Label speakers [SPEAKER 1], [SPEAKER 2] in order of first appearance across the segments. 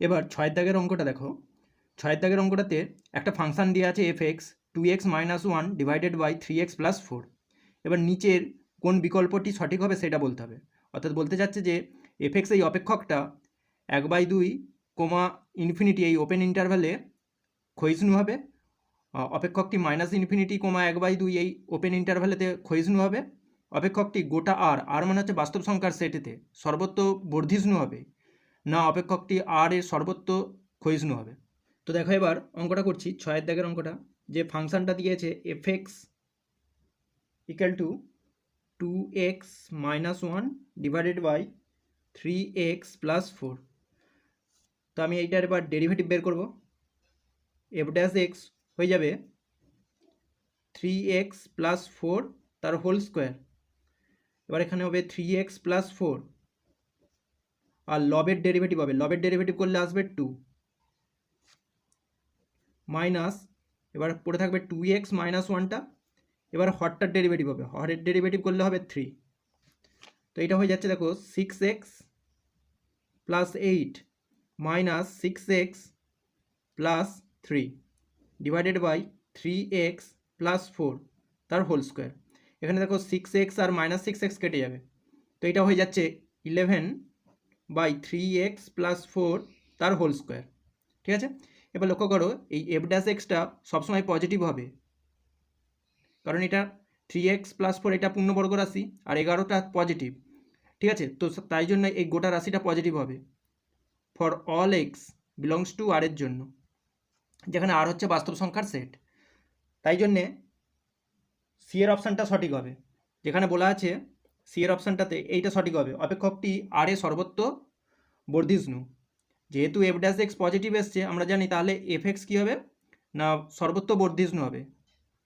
[SPEAKER 1] এবার ছয়ের দাগের অঙ্কটা দেখো। ছয়ের দাগের অঙ্কটাতে একটা ফাংশান দিয়ে আছে f x two x minus one divided by three x plus four এবার নিচের কোন বিকল্পটি সঠিক হবে সেটা বলতে হবে। অর্থাৎ বলতে চাচ্ছে যে এফ এক্স এই অপেক্ষকটা এক বাই দুই কোমা ইনফিনিটি এই ওপেন ইন্টারভ্যালে ক্ষয়িষ্ণু হবে। অপেক্ষকটি মাইনাস ইনফিনিটি কোমা এক বাই দুই এই ওপেন ইন্টারভ্যালেতে ক্ষয়িষ্ণু হবে। অপেক্ষকটি গোটা আর আর মানে হচ্ছে বাস্তব সংখ্যার সেটেতে সর্বত্র বর্ধিষ্ণু হবে। না অপেক্ষকটি আর এর সর্বত্র ক্ষয়িষ্ণু হবে। তো দেখো এবার অঙ্কটা করছি, ছয়ের দাগের অঙ্কটা। যে ফাংশনটা দিয়েছে f x equal to two x minus one divided by three x plus four তো আমি এইটার এবার ডেরিভেটিভ বের করব। এফ ড্যাশ এক্স হয়ে যাবে থ্রি এক্স প্লাস ফোর তার হোল স্কোয়ার এবার এখানে হবে থ্রি এক্স প্লাস ফোর আর লবের ডেরিভেটিভ হবে। লবের ডেরিভেটিভ করলে আসবে টু মাইনাস এবার পড়ে থাকবে টু এক্স মাইনাস ওয়ানটা এবার হটটার ডেরিভেটিভ হবে। হটের ডেরিভেটিভ করলে হবে থ্রি তো এটা হয়ে যাচ্ছে দেখো six x plus eight minus six x plus three divided by three x plus four তার হোল স্কোয়ার এখানে দেখো সিক্স এক্স আর মাইনাস সিক্স এক্স কেটে যাবে। তো এটা হয়ে যাচ্ছে eleven by three x plus four তার হোল স্কোয়ার ঠিক আছে? এবার লক্ষ্য করো, এই এফ ড্যাশ এক্সটা সবসময় পজিটিভ হবে। কারণ এটা থ্রি এক্স প্লাস ফোর এটা পূর্ণবর্গ রাশি, আর এগারোটা পজিটিভ ঠিক আছে? তো তাই জন্য এই গোটা রাশিটা পজিটিভ হবে। For all x belongs to R এর জন্য, যেখানে আর হচ্ছে বাস্তব সংখ্যার সেট তাই জন্যে সি এর অপশানটা সঠিক হবে। যেখানে বলা আছে সি এর অপশানটাতে এইটা সঠিক হবে। অপেক্ষকটি আর এ সর্বত্র বর্ধিষ্ণু। যেহেতু এফ ড্যাশ এক্স পজিটিভ এসছে, আমরা জানি তাহলে এফ এক্স কী হবে? না সর্বত্র বর্ধিষ্ণু হবে।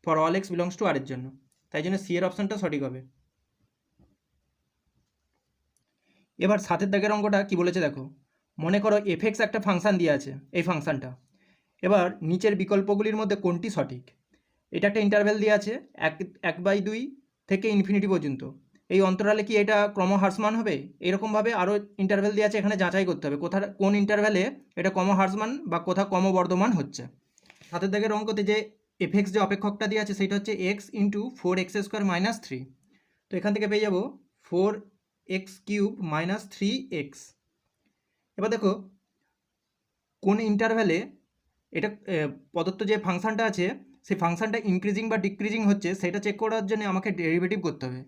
[SPEAKER 1] For all x belongs to R এর জন্য। তাই জন্য সি এর অপশানটা সঠিক হবে। এবার সাতের দাগের অঙ্কটা কি বলেছে দেখো। মনে করো এফ এক্স একটা ফাংশান দিয়ে আছে, এই ফাংশানটা এবার নিচের বিকল্পগুলির মধ্যে কোনটি সঠিক? এটা একটা ইন্টারভেল দিয়ে আছে, এক এক বাই দুই থেকে ইনফিনিটি পর্যন্ত। এই অন্তরালে কি এটা ক্রমহ্রাসমান হবে? এরকমভাবে আরও ইন্টারভ্যাল দিয়ে আছে, এখানে যাচাই করতে হবে। কোথা কোন ইন্টারভ্যালে এটা ক্রমহ্রাসমান বা কোথা ক্রমবর্ধমান হচ্ছে? হাতের দাগের অঙ্কতে যে এফএক্স যে অপেক্ষকটা দিয়ে আছে, সেটা হচ্ছে x into four x square minus three তো এখান থেকে পেয়ে যাব four x cube minus three x এবার দেখো, কোন ইন্টারভ্যালে এটা প্রদত্ত যে ফাংশনটা আছে, সেই ফাংশনটা ইনক্রিজিং বা ডিক্রিজিং হচ্ছে, সেটা চেক করার জন্য আমাকে ডেরিভেটিভ করতে হবে।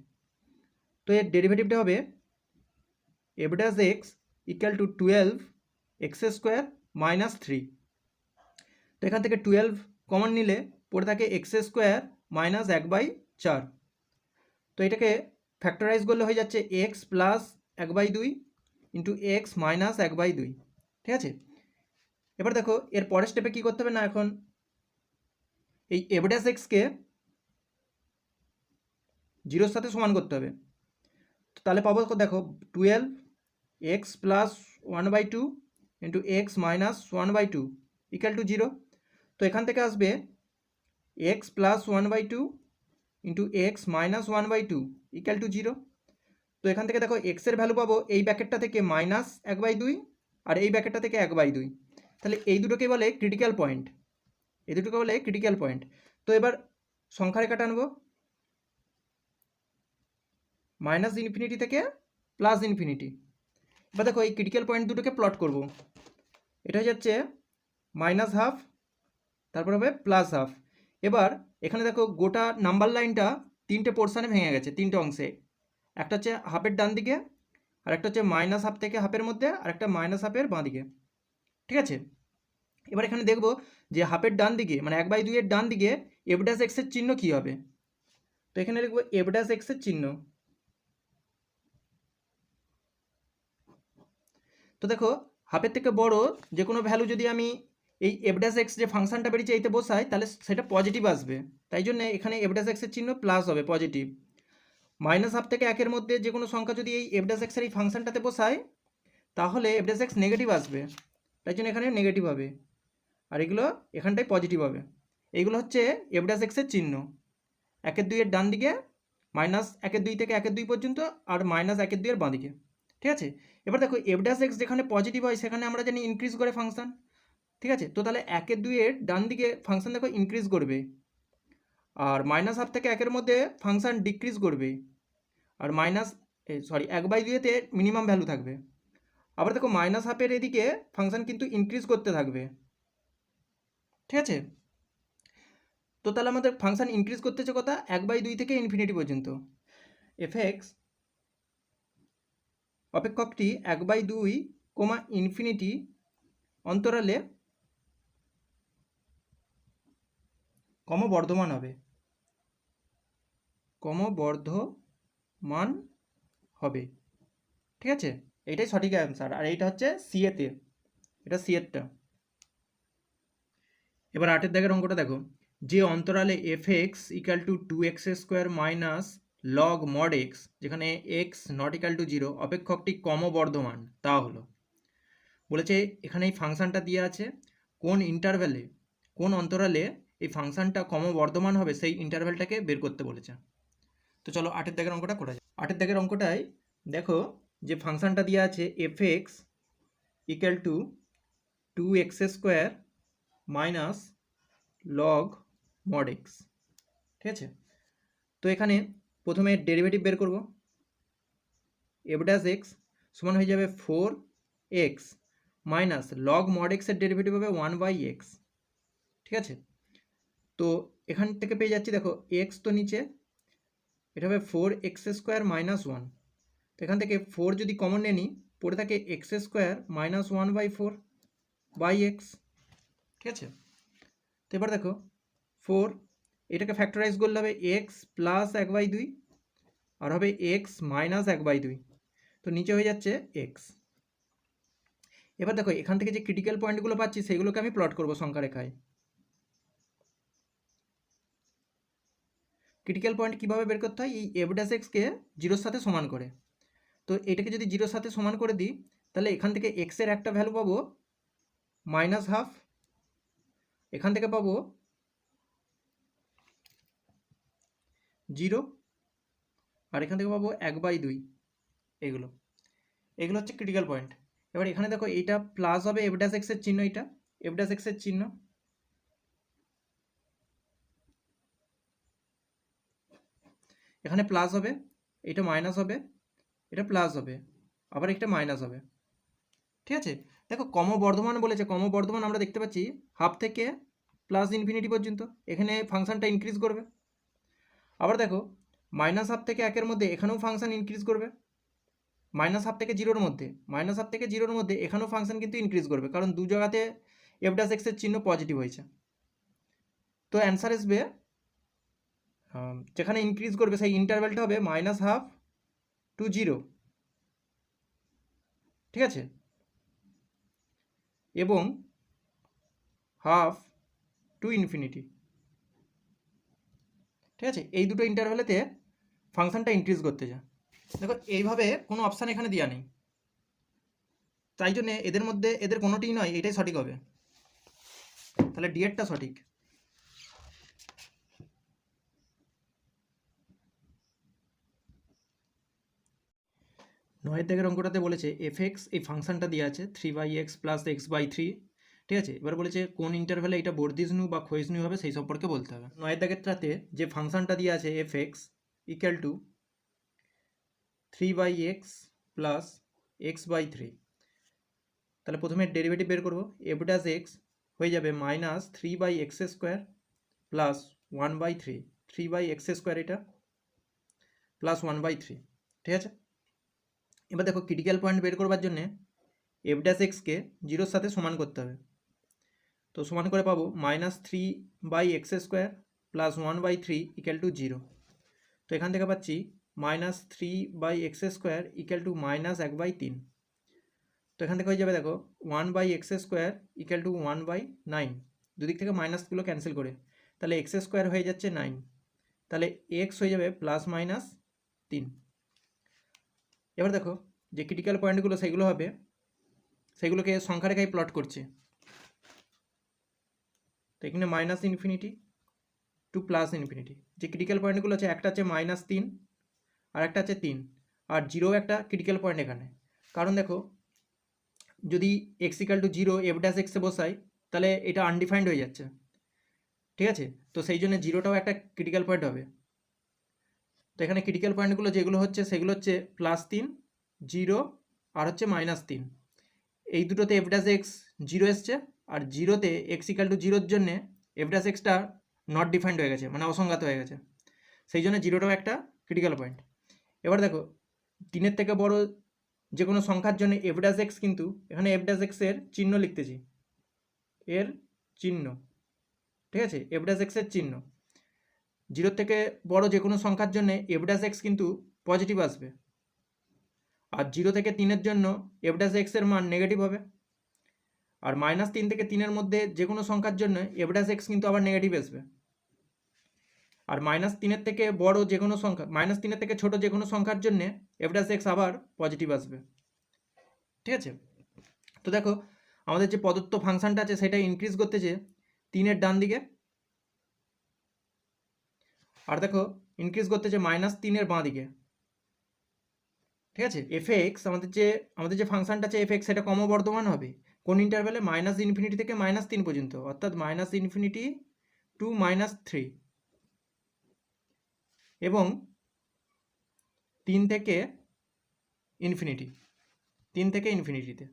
[SPEAKER 1] তো এর ডেরিভেটিভটা হবে dash x equal to twelve x square minus three তো এখান থেকে টুয়েলভ কমন নিলে পড়ে থাকে এক্স স্কোয়ার মাইনাস এক বাই চার। তো এটাকে ফ্যাক্টরাইজ করলে হয়ে যাচ্ছে এক্স প্লাস এক বাই দুই ইন্টু এক্স মাইনাস এক বাই দুই। ঠিক আছে? এবার দেখো, এর পরের স্টেপে কী করতে হবে না এখন? এই এভডাস এক্সকে জিরোর সাথে সমান করতে হবে। তাহলে পাবো দেখো twelve x plus one by two into x minus one by two equal to zero তো এখান থেকে আসবে x plus one by two into x minus one by two equal to zero তো এখান থেকে দেখো এক্সের ভ্যালু পাবো এই ব্যাকেটটা থেকে মাইনাস এক বাই দুই আর এই ব্যাকেটটা থেকে এক বাই দুই। তাহলে এই দুটোকে বলে ক্রিটিক্যাল পয়েন্ট এই দুটোকে বলে ক্রিটিক্যাল পয়েন্ট তো এবার সংখ্যা রেখাটা আনব। মাইনাস ইনফিনিটি থেকে প্লাস ইনফিনিটি এবার দেখো এই ক্রিটিক্যাল পয়েন্ট দুটোকে প্লট করব। এটা হয়ে যাচ্ছে মাইনাস হাফ তারপর হবে প্লাস হাফ এবার এখানে দেখো গোটা নাম্বার লাইনটা তিনটে পোর্শনে ভেঙে গেছে, তিনটে অংশে। একটা হচ্ছে হাফের ডান দিকে, আর একটা হচ্ছে মাইনাস হাফ থেকে হাফের মধ্যে, আর একটা মাইনাস হাফের বাঁ দিকে। ঠিক আছে? এবার এখানে দেখব যে হাফের ডান দিকে মানে এক বাই দুইয়ের ডান দিকে ড্যাশ এক্সের চিহ্ন কী হবে? তো এখানে লিখব এফ এক্সের চিহ্ন। তো দেখো, হাফের থেকে বড় যে কোনো ভ্যালু যদি আমি এই এফ ড্যাশ এক্স যে ফাংশনটা বেরিয়েছে এইতে বসাই, তাহলে সেটা পজিটিভ আসবে। তাই জন্য এখানে এফ ড্যাশ এক্সের চিহ্ন প্লাস হবে পজিটিভ মাইনাস হাফ থেকে একের মধ্যে যে কোনো সংখ্যা যদি এই এফ ড্যাশ এক্সের এই ফাংশনটাতে বসাই, তাহলে এফ ড্যাশ এক্স নেগেটিভ আসবে। তাই জন্য এখানে নেগেটিভ হবে। আর এগুলো এখানটায় পজিটিভ হবে। এইগুলো হচ্ছে এফ ড্যাশ এক্সের চিহ্ন। একের দুইয়ের ডান দিকে মাইনাস একের দুই থেকে একের দুই পর্যন্ত, আর মাইনাস একের দুইয়ের বাঁ দিকে ঠিক আছে? এবার দেখো এফ এক্স যেখানে পজিটিভ হয়, সেখানে আমরা জানি ইনক্রিজ করে ফাংশান ঠিক আছে? তো তাহলে একের দুইয়ের ডান দিকে ফাংশন দেখো ইনক্রিজ করবে, আর মাইনাস হাফ থেকে একের মধ্যে ফাংশান ডিক্রিজ করবে, আর মাইনাস সরি এক বাই দুইয়েতে মিনিমাম ভ্যালু থাকবে। আবার দেখো মাইনাস হাফের এদিকে ফাংশান কিন্তু ইনক্রিজ করতে থাকবে, ঠিক আছে? তো তাহলে আমাদের ফাংশন ইনক্রিজ করতেছে কথা এক বাই দুই থেকে ইনফিনিটি পর্যন্ত। এফ এক্স অপেক্ষকটি এক বাই দুই কোমা ইনফিনিটি অন্তরালে ক্রমবর্ধমান হবে। ক্রমবর্ধমান হবে। ঠিক আছে? এটাই সঠিক অ্যান্সার আর এইটা হচ্ছে সিএতে এটা সিএরটা এবার আটের দাগের অঙ্কটা দেখো। যে অন্তরালে f x equal to two x square minus log mod x যেখানে x not equal to zero অপেক্ষকটি ক্রমবর্ধমান, তা হলো। বলেছে, এখানে এই ফাংশনটা দিয়ে আছে, কোন ইন্টারভ্যালে কোন অন্তরালে এই ফাংশনটা ক্রমবর্ধমান হবে, সেই ইন্টারভ্যালটাকে বের করতে বলেছে। তো চলো, আটের দাগের অঙ্কটা করা যায় আটের দাগের অঙ্কটায়, দেখো যে ফাংশনটা দিয়ে আছে f x equal to two x square minus log mod x ঠিক আছে? তো এখানে প্রথমে ডেরিভেটিভ বের করব। এফ ড্যাশ এক্স সমান হয়ে যাবে four x minus log mod এক্সের ডেরিভেটিভ হবে ওয়ান বাই এক্স ঠিক আছে? তো এখান থেকে পেয়ে যাচ্ছি, দেখো এক্স তো নিচে, এটা হবে four x square minus one তো এখান থেকে ফোর যদি কমন নিয়ে নিই, পড়ে থাকে x square minus one by four by x ঠিক আছে? তো এবার দেখো ফোর এটাকে ফ্যাক্টরাইজ করলে হবে এক্স প্লাস এক বাই দুই আর হবে এক্স মাইনাস এক বাই দুই। তো নিচে হয়ে যাচ্ছে এক্স এবার দেখো, এখান থেকে যে ক্রিটিক্যাল পয়েন্টগুলো পাচ্ছি, সেগুলোকে আমি প্লট করব সংখ্যা রেখায় ক্রিটিক্যাল পয়েন্ট কীভাবে বের করতে হয়? এই ড্যাশ এক্সকে জিরোর সাথে সমান করে। তো এটাকে যদি জিরোর সাথে সমান করে দিই, তাহলে এখান থেকে এক্সের একটা ভ্যালু পাবো মাইনাস হাফ এখান থেকে পাবো জিরো। আর এখান থেকে পাবো এক বাই দুই এগুলো। এগুলো হচ্ছে ক্রিটিক্যাল পয়েন্ট এবার এখানে দেখো এইটা প্লাস হবে এফ ড্যাশ এক্সের চিহ্ন এটা এফ ড্যাশ এক্সের চিহ্ন। এখানে প্লাস হবে এটা মাইনাস হবে, এটা প্লাস হবে, আবার একটা মাইনাস হবে। ঠিক আছে? দেখো কম বর্ধমান বলেছে, কম বর্ধমান আমরা দেখতে পাচ্ছি হাফ থেকে প্লাস ইনফিনিটি পর্যন্ত। এখানে ফাংশনটা ইনক্রিজ করবে। আবার দেখো মাইনাস হাফ থেকে একের মধ্যে এখানেও ফাংশন ইনক্রিজ করবে। মাইনাস হাফ থেকে জিরোর মধ্যে মাইনাস হাফ থেকে জিরোর মধ্যে এখানেও ফাংশন কিন্তু ইনক্রিজ করবে, কারণ দু জায়গাতে এফ ডাস এক্সের চিহ্ন পজিটিভ হয়েছে। তো অ্যান্সার আসবে যেখানে ইনক্রিজ করবে, সেই ইন্টারভেলটা হবে মাইনাস হাফ টু জিরো ঠিক আছে? এবং হাফ টু ইনফিনিটি ঠিক আছে? এই দুটো ইন্টারভ্যালেতে ফাংশনটা ইনক্রিজ করতে যা। দেখো, এইভাবে কোনো অপশান এখানে দেওয়া নেই। তাই জন্য এদের মধ্যে, এদের কোনোটিই নয়, এটাই সঠিক হবে। তাহলে ডিএডটা সঠিক। নয়ের দিকের অঙ্কটাতে বলেছে এফ এক্স এই ফাংশনটা দিয়ে আছে three by x plus x by three ঠিক আছে? এবার বলেছে, কোন ইন্টারভ্যালে এটা বর্ধিষ্ণু বা ক্ষয়িষ্ণু হবে সেই সম্পর্কে বলতে হবে। নয়ের দাগেরটাতে যে ফাংশনটা দিয়ে আছে f x equal to three by x plus x by three তাহলে প্রথমে ডেরিভেটিভ বের করব। এফ ড্যাশ এক্স হয়ে যাবে minus three by x square plus one by three three by x square এটা প্লাস ওয়ান বাই থ্রি ঠিক আছে? এবার দেখো ক্রিটিক্যাল পয়েন্ট বের করবার জন্যে এফ ড্যাশ এক্সকে জিরোর সাথে সমান করতে হবে। তো সমান করে পাবো minus three by x square plus one by three equal to zero তো এখান থেকে পাচ্ছি minus three by x square equal to minus এক বাই তিন। তো এখান থেকে হয়ে যাবে দেখো one by x square equal to one by nine দুদিক থেকে মাইনাসগুলো ক্যান্সেল করে। তাহলে এক্স স্কোয়ার হয়ে যাচ্ছে নাইন তাহলে এক্স হয়ে যাবে প্লাস মাইনাস তিন। এবার দেখো যে ক্রিটিক্যাল পয়েন্টগুলো সেগুলো হবে, সেগুলোকে সংখ্যা রেখায় প্লট করছে। এখানে minus infinity to plus infinity যে ক্রিটিক্যাল পয়েন্টগুলো আছে, একটা আছে মাইনাস তিন, আর একটা আছে তিন, আর জিরো একটা ক্রিটিক্যাল পয়েন্ট এখানে। কারণ দেখো, যদি x equal to zero f dash এক্সে বসাই, তাহলে এটা আনডিফাইন্ড হয়ে যাচ্ছে। ঠিক আছে? তো সেই জন্য জিরোটাও একটা ক্রিটিক্যাল পয়েন্ট হবে। তো এখানে ক্রিটিক্যাল পয়েন্টগুলো যেগুলো হচ্ছে, সেগুলো হচ্ছে প্লাস তিন জিরো আর হচ্ছে মাইনাস তিন। এই দুটোতে এফ ড্যাশ এক্স জিরো এসছে আর জিরোতে এক্স ইকাল টু জিরোর জন্যে এফ ড্যাশ এক্সটা নট ডিফাইন্ড হয়ে গেছে মানে অসংজ্ঞাত হয়ে গেছে। সেই জন্য জিরোটাও একটা ক্রিটিক্যাল পয়েন্ট এবার দেখো, তিনের থেকে বড় যে কোনো সংখ্যার জন্য এফ ড্যাশ এক্স কিন্তু এখানে এফ ড্যাশ এক্সের চিহ্ন লিখতেছি। এর চিহ্ন, ঠিক আছে? এফ ড্যাশ এক্সের চিহ্ন। জিরোর থেকে বড় যে কোনো সংখ্যার জন্য এফ ড্যাশ এক্স কিন্তু পজিটিভ আসবে। আর জিরো থেকে তিনের জন্য এফ ড্যাশ এক্সের মান নেগেটিভ হবে। আর মাইনাস তিন থেকে তিনের মধ্যে যে কোনো সংখ্যার জন্য ড্যাশ এক্স কিন্তু আবার নেগেটিভ আসবে। আর মাইনাস তিনের থেকে বড় যে কোনো সংখ্যা মাইনাস তিনের থেকে ছোট যে কোনো সংখ্যার জন্য ড্যাশ এক্স আবার পজিটিভ আসবে। ঠিক আছে? তো দেখো, আমাদের যে প্রদত্ত ফাংশনটা আছে সেটা ইনক্রিজ করতে করতেছে তিনের ডান দিকে। আর দেখো ইনক্রিজ করতে করতেছে মাইনাস তিনের বাঁ দিকে। ঠিক আছে? এফ এক্স আমাদের যে আমাদের যে ফাংশনটা আছে এফ এক্স সেটা ক্রমবর্ধমান হবে। কোন ইন্টারভ্যালে মাইনাস ইনফিনিটি থেকে মাইনাস তিন পর্যন্ত? অর্থাৎ minus infinity to minus three এবং তিন থেকে ইনফিনিটি তিন থেকে ইনফিনিটিতে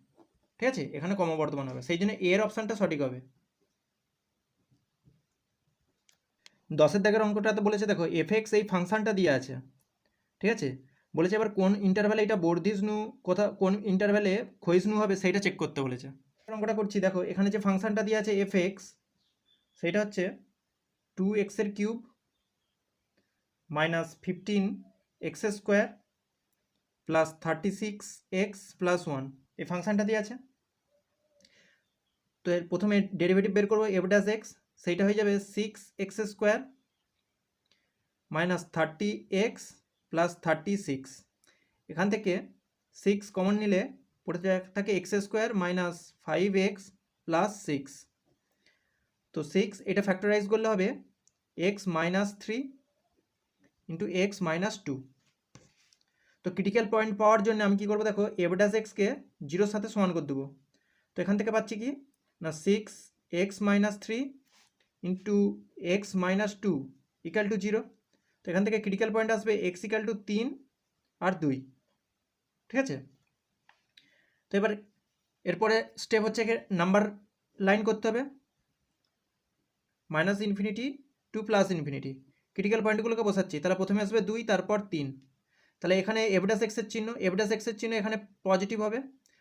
[SPEAKER 1] ঠিক আছে? এখানে ক্রমবর্ধমান হবে। সেই জন্য এর অপশানটা সঠিক হবে। দশের দাগের অঙ্কটাতে বলেছে, দেখো এফ এক্স এই ফাংশানটা দিয়ে আছে। ঠিক আছে? বলেছে এবার কোন ইন্টারভ্যালে এটা বর্ধিষ্ণু কোথা, কোন ইন্টারভ্যালে ক্ষয়িষ্ণু হবে সেইটা চেক করতে বলেছে। অঙ্কটা করছি, দেখো, এখানে যে ফাংশনটা দিয়ে আছে এফ এক্স সেটা হচ্ছে টু এক্সের cube minus fifteen x square plus thirty six x plus one এই ফাংশনটা দিয়ে আছে তো এর প্রথমে ডেরিভেটিভ বের করব এফ ড্যাশ এক্স সেইটা হয়ে যাবে six x square minus thirty x plus thirty six এখান থেকে সিক্স কমন নিলে পড়ে থাকে x square minus five x plus six তো সিক্স এটা ফ্যাক্টরাইজ করলে হবে x minus three into x minus two তো ক্রিটিক্যাল পয়েন্ট পাওয়ার জন্য আমি কী করব দেখো ড্যাশ এক্সকে জিরোর সাথে সমান করে দেবো। তো এখান থেকে পাচ্ছি কি? না six x minus three into x minus two equal to zero তো এখান থেকে ক্রিটিক্যাল পয়েন্ট আসবে এক্স ইকাল টু তিন আর দুই, ঠিক আছে? তো এবার এরপরে স্টেপ হচ্ছে নাম্বার লাইন করতে হবে minus infinity to plus infinity critical পয়েন্টগুলোকে বসাচ্ছি, তাহলে প্রথমে আসবে দুই, তারপর তিন, তাহলে এখানে এফডাস এক্সের চিহ্ন এফডাস এক্সের চিহ্ন এখানে পজিটিভ হবে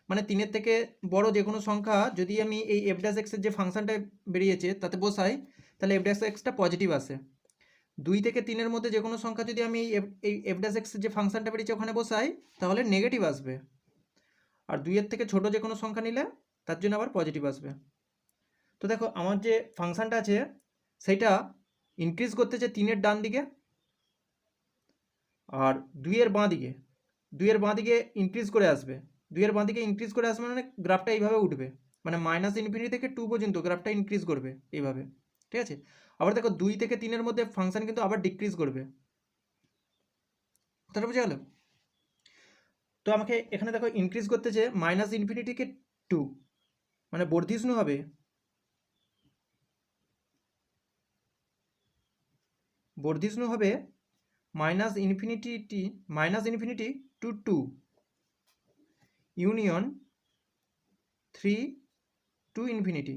[SPEAKER 1] মানে তিনের থেকে বড় যে কোনো সংখ্যা যদি আমি এই এফডাস এক্সের যে ফাংশনটা বেরিয়েছে তাতে বসাই, তাহলে এফডাস এক্সটা পজিটিভ আসে। দুই থেকে তিনের মধ্যে যে কোনো সংখ্যা যদি আমি এই এফডাস এক্স যে ফাংশানটা বেরিয়েছে ওখানে বসাই, তাহলে নেগেটিভ আসবে। আর দুইয়ের থেকে ছোট যে কোনো সংখ্যা নিলে, তার জন্য আবার পজিটিভ আসবে। তো দেখো, আমার যে ফাংশনটা আছে সেইটা ইনক্রিজ করতে করতেছে তিনের ডান দিকে আর দুইয়ের বাঁ দিকে, দুইয়ের বাঁ দিকে ইনক্রিজ করে আসবে। দুইয়ের বাঁ দিকে ইনক্রিজ করে আসবে মানে গ্রাফটা এইভাবে উঠবে। মানে মাইনাস ইনফিনিটি থেকে টু পর্যন্ত গ্রাফটা ইনক্রিজ করবে এইভাবে। ঠিক আছে? আবার দেখো দুই থেকে তিনের মধ্যে ফাংশন কিন্তু আবার ডিক্রিজ করবে। কথাটা বুঝে গেল? তো আমাকে এখানে দেখো ইনক্রিজ করতেছে মাইনাস ইনফিনিটিকে টু মানে বর্ধিষ্ণু হবে। বর্ধিষ্ণু হবে minus infinity minus infinity to two union three to infinity